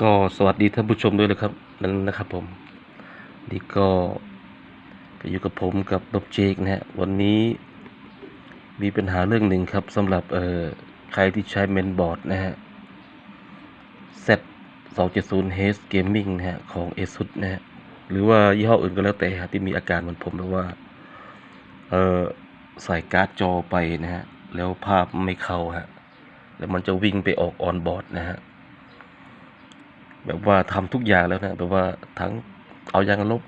ก็สวัสดีท่านผู้ชมด้วยนะครับนั่นนะครับผมนี่ก็อยู่กับผมกับดบเจกนะฮะวันนี้มีปัญหาเรื่องหนึ่งครับสำหรับเอ่อใครที่ใช้เมนบอร์ดนะฮะ Z 270 H Gaming นะฮะของ ASUS นะฮะหรือว่ายี่ห้ออื่นก็แล้วแต่ฮะที่มีอาการเหมือนผมแบบว่าเออใส่การ์ดจอไปนะฮะ แล้วภาพไม่เข้าฮะ แล้วมันจะวิ่งไปออกออนบอร์ดนะฮะ แบบว่าทำทุกอย่างแล้วนะแบบว่าทั้งเอายางลบ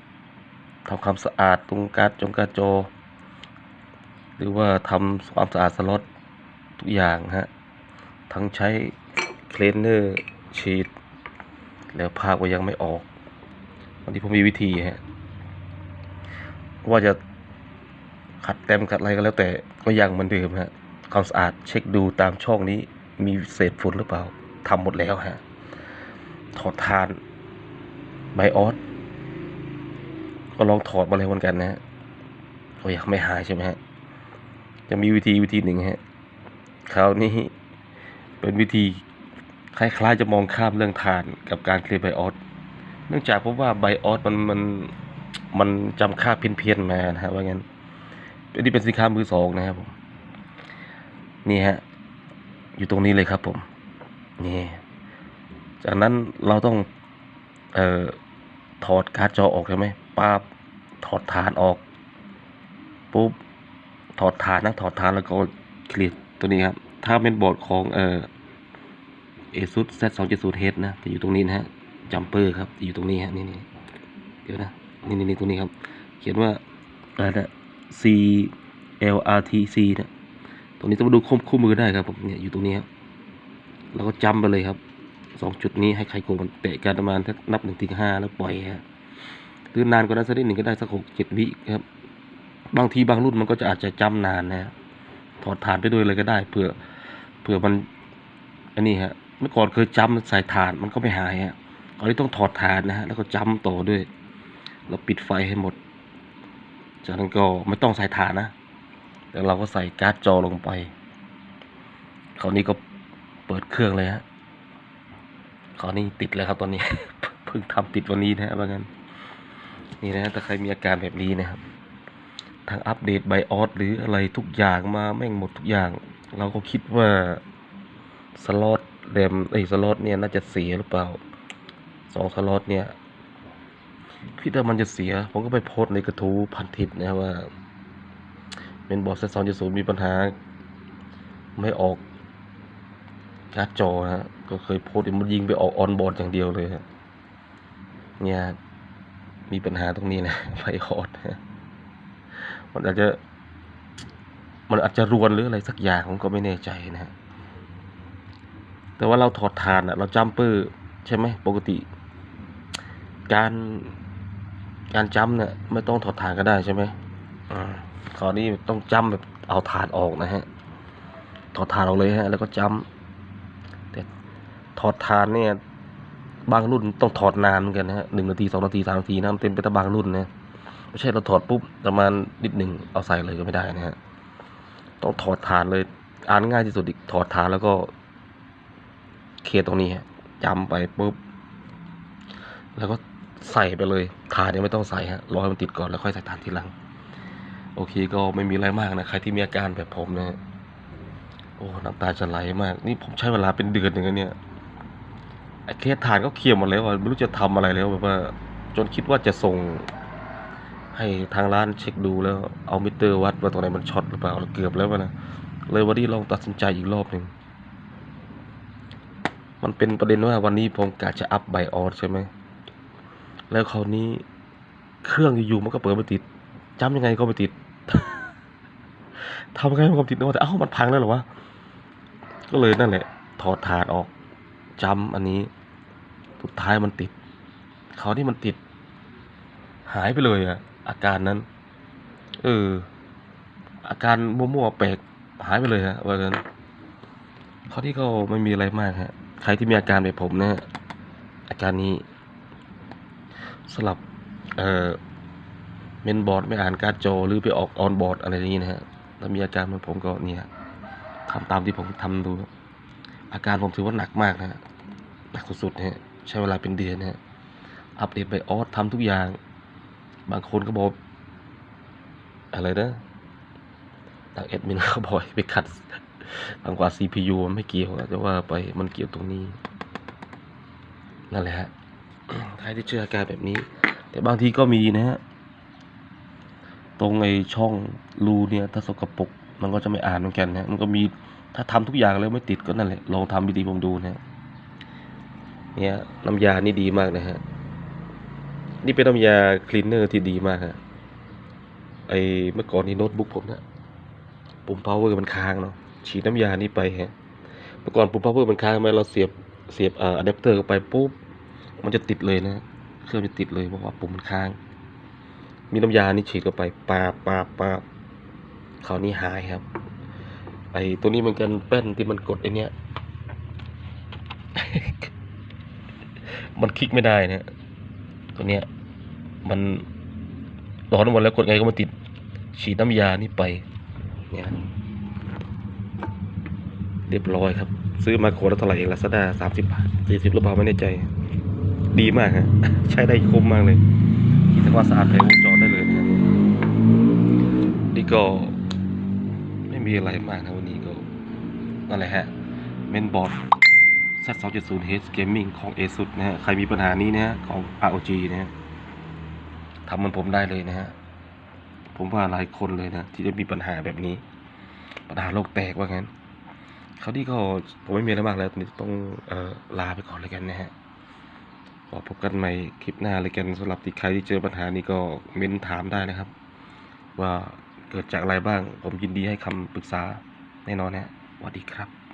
ทำความสะอาดตรงการ์ดจงกร์ดจอหรือว่าทำความสะอาดสล็อตทุกอย่างฮะ ทั้งใช้เคลนเนอร์ชีตแล้วภาพก็ยังไม่ออก วันนี้ผมมีวิธีฮะ ว่าจะขัดเต็มขัดอะไรก็แล้วแต่ก็ยังเหมือนเดิมฮะ ความสะอาดเช็คดูตามช่องนี้มีเศษฝุ่นหรือเปล่าทำหมดแล้วฮะ ถอดทานไบออสก็ลองถอดมาแล้วเหมือนกันนะฮะก็ยังไม่หายใช่ไหมฮะ จะมีวิธีวิธีหนึ่งฮะคราวนี้เป็นวิธีคล้ายๆจะมองข้ามเรื่องทานกับการเคลียร์ไบออสเนื่องจากพราะว่าไบออสมันมันมันจำค่าเพี้ยนๆมานะฮะว่างั้นอันนี้เป็นสินค้ามือสองนะครับผม นี่ฮะ อยู่ตรงนี้เลยครับผม นี่ จากนั้นเราต้องเอ่อถอดการ์ดจอออกใช่ไหมปั๊บถอดฐานออกปุ๊บถอดฐานนะถอดฐานแล้วก็เคลียร์ตัวนี้ครับ ถ้าเป็นบอร์ดของเอ่อ ASUS Z 2 7 0 H นะจะอยู่ตรงนี้นะฮะจัมเปอร์ครับจะอยู่ตรงนี้ฮะนี่นี่เดี๋ยวนะนี่นี่นี่ตรงนี้ครับ เขียนว่าอะไรนะ C L R T C นะตรงนี้ต้องมาดูคู่คู่มือได้ครับผมเนี่ยอยู่ตรงนี้ครับแล้วก็จำไปเลยครับ สองจุดนี้ให้ใครโกงมันเตะกันประมาณนับหนึ่งถึงห้าแล้วปล่อยฮะหรือนานกว่านั้นสักนิดหนึ่งก็ได้สักหกเจ็ดวิครับ บางทีบางรุ่นมันก็จะอาจจะจำนานนะถอดฐานไปด้วยเลยก็ได้เผื่อเผื่อมันอันนี้ฮะเมื่อก่อนเคยจำใส่ฐานมันก็ไม่หายฮะตอนนี้ต้องถอดฐานนะฮะแล้วก็จำต่อด้วยแล้วปิดไฟให้หมด จากนั้นก็ไม่ต้องใส่ฐานนะแล้วเราก็ใส่การ์ดจอลงไป คราวนี้ก็เปิดเครื่องเลยฮะ ครานี้ติดแล้วครับตอนนี้ เพิ่งทำติดวันนี้นะฮะว่างั้น นี่นะถ้าใครมีอาการแบบนี้นะครับทางอัปเดตไบออสหรืออะไรทุกอย่างมาแม่งหมดทุกอย่าง เราก็คิดว่าสล็อตแรมไอ้สล็อตเนี่ยน่าจะเสียหรือเปล่าสองสล็อตเนี่ยคิดว่ามันจะเสีย ผมก็ไปโพสในกระทู้พันทิปนะว่าเป็นบอร์ดเซตสองจุดศูนย์มีปัญหา ไม่ออก การ์ดจอนะฮะก็เคยโพสต์มันยิงไปออกออนบอร์ดอย่างเดียวเลยฮะเนี่ยมีปัญหาตรงนี้นะไฟฮอดมันอาจจะ มันอาจจะรวนหรืออะไรสักอย่างผมก็ไม่แน่ใจนะฮะแต่ว่าเราถอดฐานอะเราจัมเปอร์ใช่ไหมปกติ การการจำเนี่ยไม่ต้องถอดฐานก็ได้ใช่ไหมอ่าคราวนี้ต้องจำแบบเอาฐานออกนะฮะ ถอดฐานออกเลยฮะ แล้วก็จำแต่ ถอดฐานเนี่ย บางรุ่นต้องถอดนานเหมือนกันนะฮะหนึ่งนาทีสองนาทีสามนาทีนะมันเต็มไปแต่บางรุ่นนะไม่ใช่เราถอดปุ๊บประมาณนิดหนึ่งเอาใส่เลยก็ไม่ได้นะฮะต้องถอดฐานเลย อ่านง่ายที่สุดอีกถอดฐานแล้วก็ เคลียตรงนี้ฮะจำไปปุ๊บ แล้วก็ใส่ไปเลยฐานยังไม่ต้องใส่ฮะรอให้มันติดก่อนแล้วค่อยใส่ฐานทีหลัง โอเคก็ไม่มีอะไรมากนะใครที่มีอาการแบบผมนะโอ้น้ำตาจะไหลมาก นี่ผมใช้เวลาเป็นเดือนหนึ่งเนี่ย ไอ้เคสฐานก็เคลียร์หมดแล้วอะไม่รู้จะทำอะไรแล้วแบบว่า จนคิดว่าจะส่ง ให้ทางร้านเช็คดูแล้ว เอามิเตอร์วัดว่าตรงไหนมันช็อตหรือเปล่าเกือบแล้วนะเลยวันนี้ลองตัดสินใจอีกรอบหนึ่งมันเป็นประเด็นว่าวันนี้ผมกะจะอัพไบออสใช่ไหมแล้วคราวนี้เครื่องอยู่ๆมันก็เปิดไม่ติดจำยังไงก็ไม่ติดทำไงมันก็ไม่ติดนะว่าแต่เอ้ามันพังแล้วเหรอวะก็เลยนั่นแหละ ถอดฐานออกจำอันนี้ สุดท้ายมันติด เขาที่มันติด หายไปเลยอะอาการนั้น เออ อาการมั่วๆแปลกหายไปเลยฮะว่ากันเขาที่ก็ไม่มีอะไรมากฮะ ใครที่มีอาการแบบผมนะฮะอาการนี้สลับ เอ่อเมนบอร์ดไม่อ่านการ์ดจอหรือไปออกออนบอร์ดอะไรอย่างนี้นะฮะถ้ามีอาการเหมือนผมก็เนี่ยทำตามที่ผมทำดู อาการผมถือว่าหนักมากนะฮะหนักสุดๆนะฮะ ใช้เวลาเป็นเดือนนะฮะอัปเดตไบออสทำทุกอย่าง บางคนก็บอก อะไรนะทางแอดมินเขาบอกไปขัดบางกว่า CPU มันไม่เกี่ยวนะแต่ว่าไปมันเกี่ยวตรงนี้ นั่นแหละฮะใครที่เจออาการแบบนี้ แต่บางทีก็มีนะฮะ ตรงไอ้ช่องรูเนี่ย ถ้าสกปรกมันก็จะไม่อ่านเหมือนกันนะ มันก็มีถ้าทำทุกอย่างแล้วไม่ติดก็นั่นแหละ ลองทำดีผมดูนะฮะ เนี่ยน้ำยานี่ดีมากนะฮะ นี่เป็นน้ำยาคลีนเนอร์ที่ดีมากฮะ ไอเมื่อก่อนนี้โน้ตบุ๊กผมเนะปุ่ม power มันค้างเนาะ ฉีดน้ำยานี่ไปฮะ เมื่อก่อนปุ่ม power มันค้างไหมเราเสียบ เสียบอะแดปเตอร์เข้าไปปุ๊บ มันจะติดเลยนะ เครื่องจะติดเลยเพราะว่าปุ่มมันค้าง มีน้ำยานี่ฉีดเข้าไปปาปาปาคราวนี้หายครับ ไอตัวนี้มันกันแป้นที่มันกดไอเนี้ย มันคลิกไม่ได้นะตัวเนี้ยมันร้อนหมดแล้วกดไงก็มาติดฉีดน้ำยานี่ไปเนี่ยเรียบร้อยครับ ซื้อมาขวดละเท่าไหร่เองลาซาด้าสามสิบบาทสี่สิบหรือเปล่าไม่แน่ใจ ดีมากฮะใช้ได้คุ้มมากเลยคิดว่าสะอาดแผงวงจรได้เลยนะนี่ก็ไม่มีอะไรมากนะวันนี้ก็นั่นแหละฮะเมนบอร์ด Z270H Gaming ของ ASUS นะฮะ ใครมีปัญหานี้นะฮะ ของ ROG นะฮะทำมันผมได้เลยนะฮะ ผมว่าหลายคนเลยนะ ที่จะมีปัญหาแบบนี้ ปัญหาโลกแตกว่างั้นเขาวที่ก็ผมไม่มีอะไรมากแล้วตอนนี้ต้องออลาไปก่อนเลยกันนะฮะขอพบกันใหม่คลิปหน้าเลยกันสำหรับที่ใครที่เจอปัญหานี้ก็เม้นถามได้นะครับ ว่าเกิดจากอะไรบ้าง ผมยินดีให้คำปรึกษาแน่นอนนะฮะสวัสดีครับ